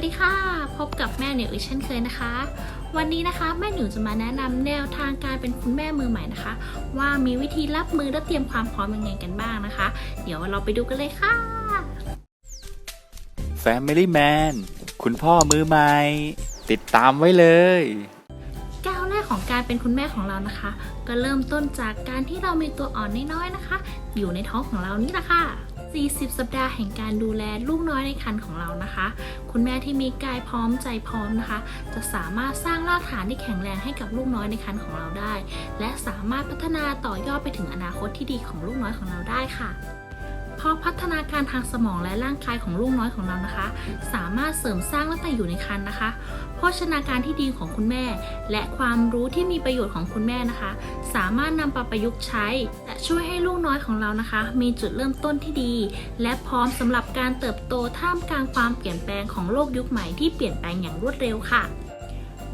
วัสดีค่ะ พบกับแม่หนิวอีกเช่นเคยนะคะ วันนี้นะคะแม่หนิวจะมาแนะนำแนวทางการเป็นคุณแม่มือใหม่นะคะ ว่ามีวิธีรับมือและเตรียมความพร้อมยังไงกันบ้างนะคะ เดี๋ยวเราไปดูกันเลยค่ะ Family Man คุณพ่อมือใหม่ ติดตามไว้เลยก้าวแรกของการเป็นคุณแม่ของเรานะคะ ก็เริ่มต้นจากการที่เรามีตัวอ่อนน้อยๆนะคะ อยู่ในท้องของเรานี่แหละค่ะ 40 สัปดาห์แห่งการดูแลลูกน้อยในครรภ์ของเรานะคะ คุณแม่ที่มีกายพร้อมใจพร้อมนะคะ จะสามารถสร้างรากฐานที่แข็งแรงให้กับลูกน้อยในครรภ์ของเราได้ และสามารถพัฒนาต่อยอดไปถึงอนาคตที่ดีของลูกน้อยของเราได้ค่ะ เพราะพัฒนาการทางสมองและร่างกายของลูกน้อยของเรานะคะ สามารถเสริมสร้างตั้งแต่อยู่ในครรภ์นะคะ โภชนาการที่ดีของคุณแม่ และความรู้ที่มีประโยชน์ของคุณแม่นะคะ สามารถนำไปประยุกต์ใช้ และช่วยให้ลูกน้อยของเรานะคะ มีจุดเริ่มต้นที่ดี และพร้อมสำหรับการเติบโตท่ามกลางความเปลี่ยนแปลงของโลกยุคใหม่ที่เปลี่ยนแปลงอย่างรวดเร็วค่ะ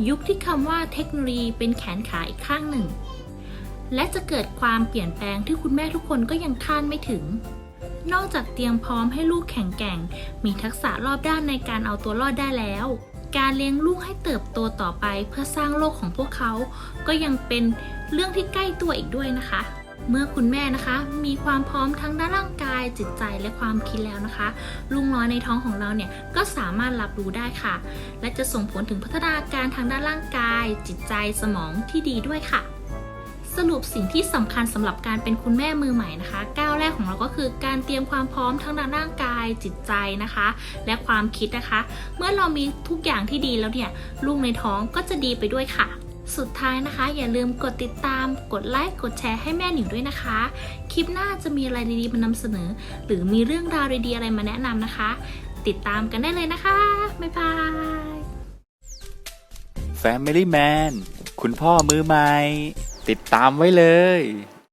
ยุคที่คำว่าเทคโนโลยีเป็นแขนขาอีกข้างหนึ่ง และจะเกิดความเปลี่ยนแปลงที่คุณแม่ทุกคนก็ยังคาดไม่ถึง นอกจากเตรียมพร้อมให้ลูกแข็งแกร่ง มีทักษะรอบด้านในการเอาตัวรอดได้แล้ว การเลี้ยงลูกให้เติบโตต่อไปเพื่อสร้างโลกของพวกเขา ก็ยังเป็นเรื่องที่ใกล้ตัวอีกด้วยนะคะ เมื่อคุณแม่นะคะ มีความพร้อมทั้งด้านร่างกาย จิตใจและความคิดแล้วนะคะ ลูกน้อยในท้องของเราเนี่ยก็สามารถรับรู้ได้ค่ะ และจะส่งผลถึงพัฒนาการทางด้านร่างกาย จิตใจสมองที่ดีด้วยค่ะ สรุปสิ่งที่สำคัญสำหรับการเป็นคุณแม่มือใหม่นะคะ ก้าวแรกของเราก็คือการเตรียมความพร้อมทั้งด้านร่างกายจิตใจนะคะ และความคิดนะคะ เมื่อเรามีทุกอย่างที่ดีแล้วเนี่ยลูกในท้องก็จะดีไปด้วยค่ะสุดท้ายนะคะ อย่าลืมกดติดตาม กดไลค์ กดแชร์ให้แม่หนิวด้วยนะคะ คลิปหน้าจะมีอะไรดีๆมานำเสนอ หรือมีเรื่องราวดีๆอะไรมาแนะนำนะคะ ติดตามกันได้เลยนะคะ บ๊ายบาย Family Man คุณพ่อมือใหม่ ติดตามไว้เลย